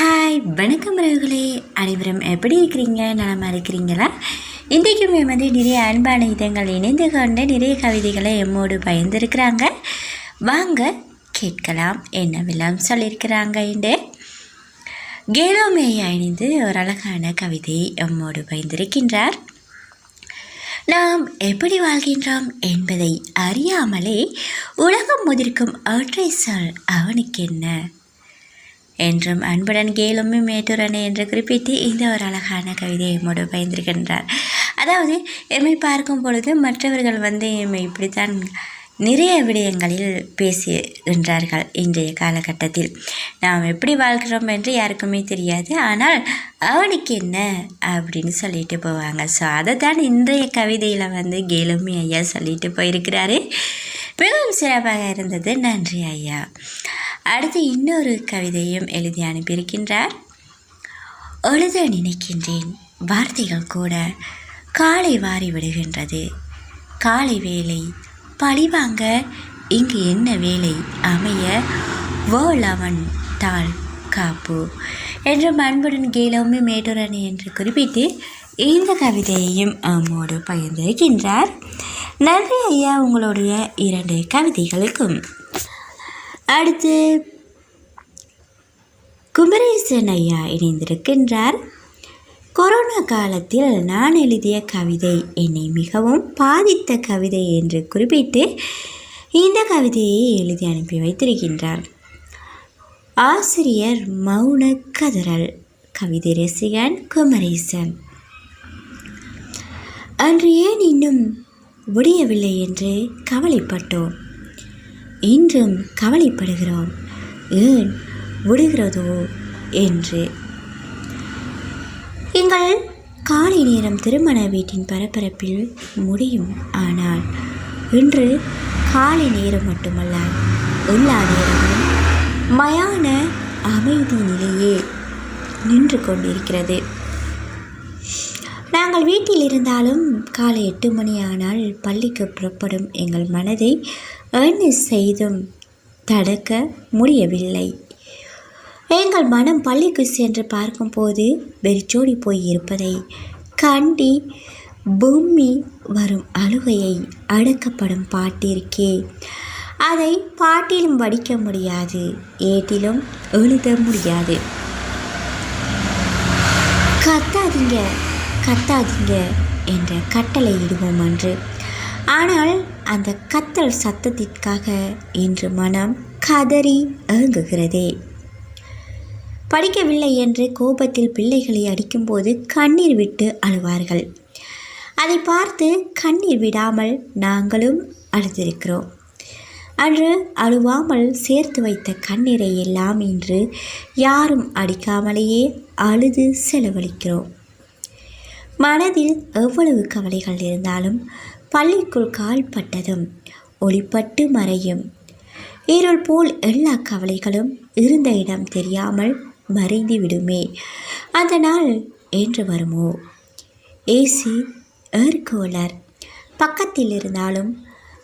Hi வணக்கம் ரகுலே. அனைவரும் எப்படி இருக்கிறீங்க? நலமாக இருக்கிறீங்களா? இன்றைக்குமே வந்து நிறைய அன்பான இதங்கள் இணைந்து கொண்டு நிறைய கவிதைகளை எம்மோடு பயந்துருக்கிறாங்க வாங்க கேட்கலாம். என்னவெல்லாம் சொல்லியிருக்கிறாங்க என்று கேலோமேயை அணிந்து ஒரு அழகான கவிதை எம்மோடு பயந்திருக்கின்றார் நாம் எப்படி வாழ்கின்றோம் என்பதை அறியாமலே உலகம் முதிர்க்கும் ஆற்றை சொல் அவனுக்கு என்ன என்றும் அன்புடன் மேட்டூர் மேட்டுரனே என்று குறிப்பிட்டு இந்த ஒரு அழகான கவிதையை மூட பயந்திருக்கின்றார் அதாவது எம்மை பார்க்கும் பொழுது மற்றவர்கள் வந்து எம்மை இப்படித்தான் நிறைய விடயங்களில் பேசுகின்றார்கள் இன்றைய காலகட்டத்தில். நாம் எப்படி வாழ்கிறோம் என்று யாருக்குமே தெரியாது. ஆனால் அவனுக்கு என்ன அப்படின்னு சொல்லிட்டு போவாங்க. ஸோ அதை தான் இன்றைய கவிதையில் வந்து கேலுமி ஐயா சொல்லிட்டு போயிருக்கிறாரு. மிகவும் சிறப்பாக இருந்தது. நன்றி ஐயா. அடுத்து இன்னொரு கவிதையும் எழுதி அனுப்பியிருக்கின்றார். எழுத நினைக்கின்றேன். வார்த்தைகள் கூட காலை வாரி விடுகின்றது. காலை வேலை பழிவாங்க. இங்கு என்ன வேலை அமைய வேளவன் அவன் தாள் காப்பு என்று அன்புடன் கேலோமி மேட்டூரணி என்று குறிப்பிட்டு இந்த கவிதையையும் அம்மோடு பகிர்ந்திருக்கின்றார். நன்றி ஐயா உங்களுடைய இரண்டு கவிதைகளுக்கும். அடுத்து குமரேசன் ஐயா இணைந்திருக்கின்றார். கொரோனா காலத்தில் நான் எழுதிய கவிதை என்னை மிகவும் பாதித்த கவிதை என்று குறிப்பிட்டு இந்த கவிதையை எழுதி அனுப்பி வைத்திருக்கின்றார். ஆசிரியர் மௌன கதறல் கவிதை ரசிகன் குமரேசன். அன்று ஏன் இன்னும் முடியவில்லை என்று கவலைப்பட்டோம். இன்றும் கவலைப்படுகிறோம். ஏன் விடுகிறதோ என்று. எங்கள் காலை நேரம் திருமண வீட்டின் பரபரப்பில் முடியும் ஆனால் இன்று காலை நேரம் மட்டுமல்ல எல்லா நேரமும் மயான அமைதி நிலையே நின்று கொண்டிருக்கிறது. நாங்கள் வீட்டில் இருந்தாலும் காலை எட்டு மணி ஆனால் பள்ளிக்கு புறப்படும் எங்கள் மனதை என்ன செய்தும் தடுக்க முடியவில்லை. எங்கள் மனம் பள்ளிக்கு சென்று பார்க்கும்போது வெறிச்சோடி போய் இருப்பதை கண்டி பூமி வரும் அழுகையை அடக்கப்படும் பாட்டிற்கே. அதை பாட்டிலும் வடிக்க முடியாது ஏட்டிலும் எழுத முடியாது. கத்தாதீங்க கத்தாதீங்க என்ற கட்டளை இடுவோம் அன்று. ஆனால் அந்த கத்தல் சத்தத்திற்காக இன்று மனம் கதறி ஏங்குகிறதே. படிக்கவில்லை என்று கோபத்தில் பிள்ளைகளை அடிக்கும்போது கண்ணீர் விட்டு அழுவார்கள். அதை பார்த்து கண்ணீர் விடாமல் நாங்களும் அழுதிருக்கிறோம். அன்று அழுவாமல் சேர்த்து வைத்த கண்ணீரை எல்லாம் இன்று யாரும் அடிக்காமலேயே அழுது செலவழிக்கிறோம். மனதில் எவ்வளவு கவலைகள் இருந்தாலும் பள்ளிக்குள் கால் பட்டதும் ஒளிப்பட்டு மறையும். இருள் போல் எல்லா கவலைகளும் இருந்த இடம் தெரியாமல் மறைந்து விடுமே. அந்த நாள் என்று வருமோ? ஏசி ஏர்கோலர் பக்கத்தில் இருந்தாலும்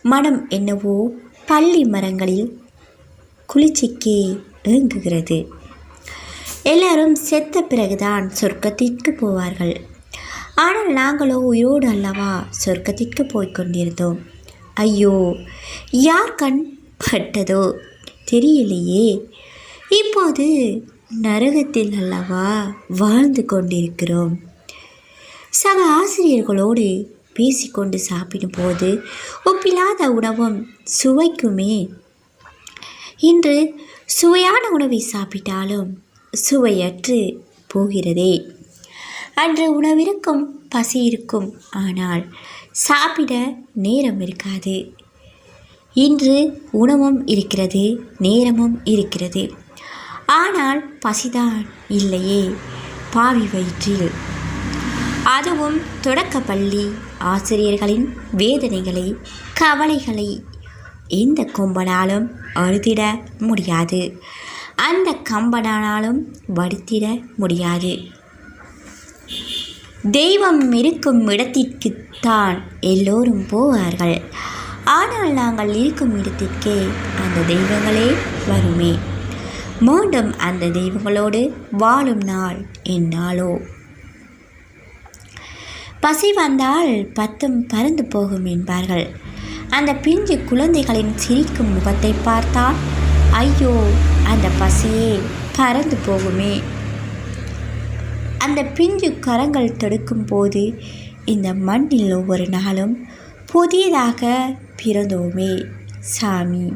மனம் என்னவோ பள்ளி மரங்களில் குளிர்ச்சிக்கே ஏங்குகிறது எல்லாரும் செத்த பிறகுதான் சொர்க்கத்திற்கு போவார்கள். ஆனால் நாங்களோ உயிரோடு அல்லவா? சொர்க்கத்திற்கு போய்கொண்டிருந்தோம் ஐயோ யார் கண் பட்டதோ தெரியலையே. இப்போது நரகத்தில் அல்லவா வாழ்ந்து கொண்டிருக்கிறோம். சக ஆசிரியர்களோடு பேசிக்கொண்டு சாப்பிடும்போது ஒப்பில்லாத உணவும் சுவைக்குமே. இன்று சுவையான உணவை சாப்பிட்டாலும் சுவையற்று போகிறதே. அன்று உணவிருக்கும் பசி இருக்கும். ஆனால் சாப்பிட நேரம் இருக்காது. இன்று உணவும் இருக்கிறது நேரமும் இருக்கிறது. ஆனால் பசிதான் இல்லையே பாவி வயிற்றில். அதுவும் தொடக்கப்பள்ளி ஆசிரியர்களின் வேதனைகளை கவலைகளை எந்த கொம்பனாலும் அழுதிட முடியாது. அந்த கம்பனானாலும் வடுத்திட முடியாது. தெய்வம் இருக்கும் இடத்திற்குத்தான் எல்லோரும் போவார்கள். ஆனால் நாங்கள் இருக்கும் இடத்திற்கே அந்த தெய்வங்களே வருமே. மீண்டும் அந்த தெய்வங்களோடு வாழும் நாள் என்னாலோ. பசி வந்தால் பத்தும் பறந்து போகும் என்பார்கள். அந்த பிஞ்சு குழந்தைகளின் சிரிக்கும் முகத்தை பார்த்தால் ஐயோ அந்த பசியே பறந்து போகுமே. அந்த பிஞ்சு கரங்கள் தடுக்கும் போது இந்த மண்ணில் ஒவ்வொரு நாளும் புதியதாக பிறந்தோமே சாமி.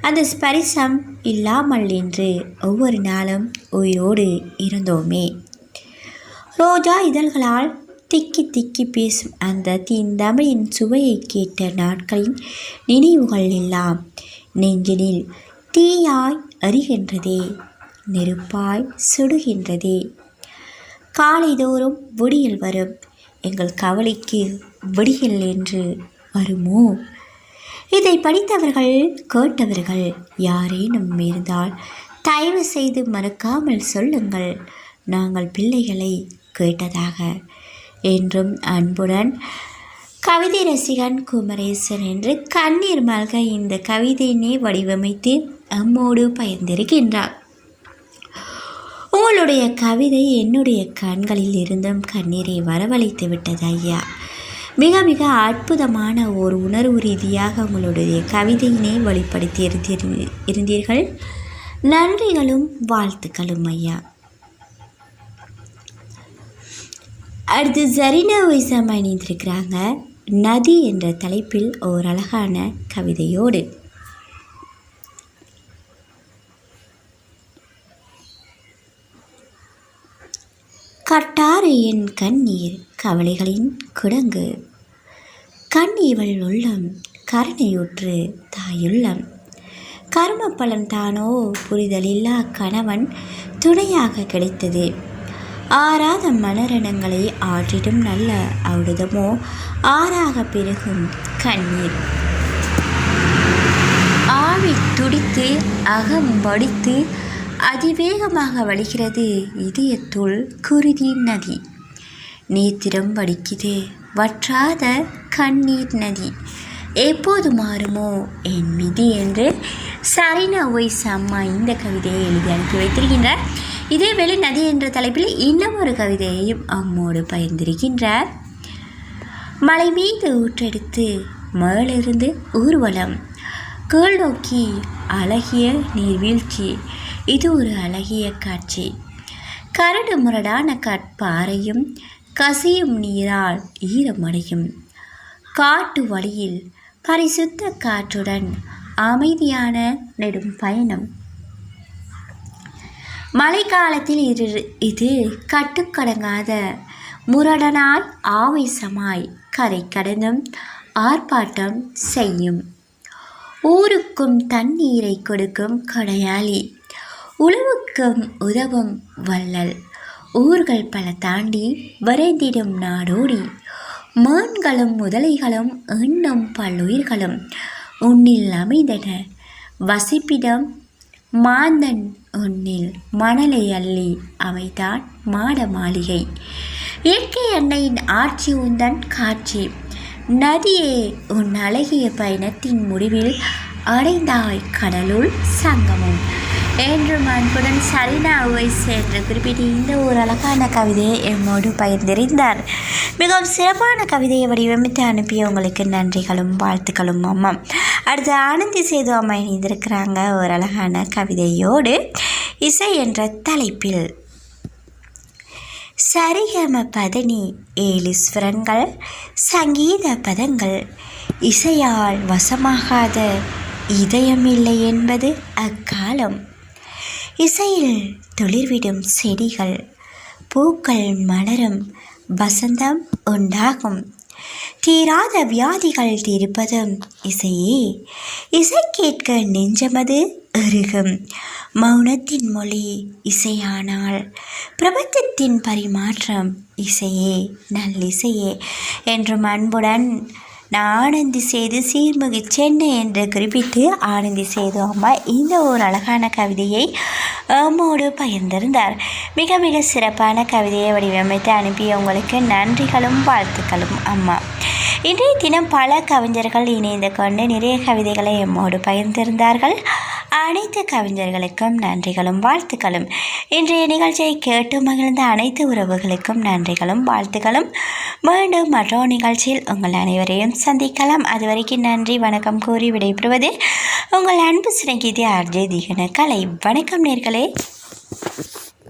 அந்த ஸ்பரிசம் இல்லாமல் என்று ஒவ்வொரு நாளும் உயிரோடு இருந்தோமே. ரோஜா இதழ்களால் திக்கி திக்கி பேசும் அந்த தீந்தமிழின் சுவையை கேட்ட நாட்களின் நினைவுகள் எல்லாம் நெஞ்சினில் தீயாய் அறிகின்றதே நெருப்பாய் சுடுகின்றதே. காலைதோறும் விடியல் வரும். எங்கள் கவலைக்கு விடியல் என்று வருமோ? இதை படித்தவர்கள் கேட்டவர்கள் யாரேனும் இருந்தால் தயவு செய்து மறக்காமல் சொல்லுங்கள். நாங்கள் பிள்ளைகளை கேட்டதாக என்றும் அன்புடன் கவிதை ரசிகன் குமரேசன் என்று கண்ணீர் மல்க இந்த கவிதையினை வடிவமைத்து அம்மோடு பயந்திருக்கின்றார் உங்களுடைய கவிதை என்னுடைய கண்களில் இருந்தும் கண்ணீரை வரவழைத்து விட்டது ஐயா. மிக மிக அற்புதமான ஒரு உணர்வு ரீதியாக உங்களுடைய கவிதையினை வெளிப்படுத்தி இருந்தீர் இருந்தீர்கள். நன்றிகளும் வாழ்த்துக்களும் ஐயா. அடுத்து ஜரினா வைசாம் அணிந்திருக்கிறாங்க நதி என்ற தலைப்பில் ஓர் அழகான கவிதையோடு. கட்டாறு என் கண்ணீர் கவலைகளின் குடங்கு. கண் இவள் உள்ளம் கருணையுற்று தாயுள்ளம். கர்ம பலன் தானோ புரிதலில்லா கணவன் துணையாக கிடைத்தது. ஆறாத மலரணங்களை ஆற்றிடும் நல்ல அவுடுதமோ ஆறாக பெருகும் கண்ணீர். ஆவி துடித்து அகம் வடித்து அதிவேகமாக வழிகிறது இதயத்துள் குருதி நதி. நேத்திரம் வடிக்குது வற்றாத கண்ணீர் நதி. எப்போது மாறுமோ என் மிதி என்று சரினா ஒய்ஸ் அம்மா இந்த கவிதையை எழுதி அனுப்பி வைத்திருக்கின்றார். இதேவேளை நதி என்ற தலைப்பில் இன்னும் ஒரு கவிதையையும் அம்மோடு பகிர்ந்திருக்கின்றார். மலை மீது ஊற்றெடுத்து மேலிருந்து ஊர்வலம் கீழ் நோக்கி அழகிய நீர்வீழ்ச்சி. இது ஒரு அழகிய காட்சி. கரடு முரடான கற்பாறையும் கசியும் நீரால் ஈரமடையும். காட்டு வழியில் பரிசுத்த காற்றுடன் அமைதியான நெடும் பயணம். மழைக்காலத்தில் இது இது கட்டுக்கடங்காத முரடனாய் ஆவேசமாய் கரை கடந்தும் ஆர்ப்பாட்டம் செய்யும். ஊருக்கும் தண்ணீரை கொடுக்கும் கடையாளி. உழவுக்கும் உதவும் வள்ளல். ஊர்கள் பல தாண்டி வரைந்திடும் நாடோடி. மான்களும் முதலைகளும் இன்னும் பல்லுயிர்களும். உன்னில் அமைந்தன வசிப்பிடம் மாந்தன் உன்னில் மணலை அள்ளி அமைத்தான் மாட மாளிகை இயற்கை அன்னையின் ஆட்சி உந்தன் காட்சி. நதியே உன் அழகிய பயணத்தின் முடிவில் அடைந்தாய் கடலுள் சங்கமம். என்றும் அன்புடன் சரினா சேர்ந்து என்று குறிப்பிட்டு இந்த ஒரு அழகான கவிதையை எம்மோடு பகிர்ந்திருந்தார். மிகவும் சிறப்பான கவிதையை வடிவமைத்து அனுப்பிய உங்களுக்கு நன்றிகளும் வாழ்த்துக்களும் அம்மா அடுத்து ஆனந்தி சேது அம்மா இணைந்திருக்கிறாங்க ஒரு அழகான கவிதையோடு. இசை என்ற தலைப்பில் சரிகம பதனி ஏழு ஸ்வரங்கள் சங்கீத பதங்கள். இசையால் வசமாகாத இதயமில்லை என்பது அக்காலம். இசையில் துளிர்விடும் செடிகள் பூக்கள் மலரும் வசந்தம் உண்டாகும். தீராத வியாதிகள் தீர்ப்பதும் இசையே. இசை கேட்க நெஞ்சமது அருகும். மௌனத்தின் மொழி இசையானால் பிரபஞ்சத்தின் பரிமாற்றம் இசையே நல்லிசையே என்றும் அன்புடன் நான் ஆனந்தி செய்து சீர்மிகு சென்னை என்று குறிப்பிட்டு ஆனந்தி செய்து அம்மா இந்த ஒரு அழகான கவிதையை அம்மோடு பகிர்ந்திருந்தார். மிக மிக சிறப்பான கவிதையை வடிவமைத்து அனுப்பிய உங்களுக்கு நன்றிகளும் வாழ்த்துக்களும் அம்மா. இன்றைய தினம் பல கவிஞர்கள் இணைந்து கொண்டு நிறைய கவிதைகளை எம்மோடு பகிர்ந்திருந்தார்கள். அனைத்து கவிஞர்களுக்கும் நன்றிகளும் வாழ்த்துக்களும். இன்றைய நிகழ்ச்சியை கேட்டு மகிழ்ந்த அனைத்து உறவுகளுக்கும் நன்றிகளும் வாழ்த்துக்களும். மீண்டும் மற்றொரு நிகழ்ச்சியில் உங்கள் அனைவரையும் சந்திக்கலாம். அதுவரைக்கும் நன்றி வணக்கம் கூறி விடைபெறுவது உங்கள் அன்பு சிநேகிதி ஆர்ஜே திகன. கலை வணக்கம் நேர்களே.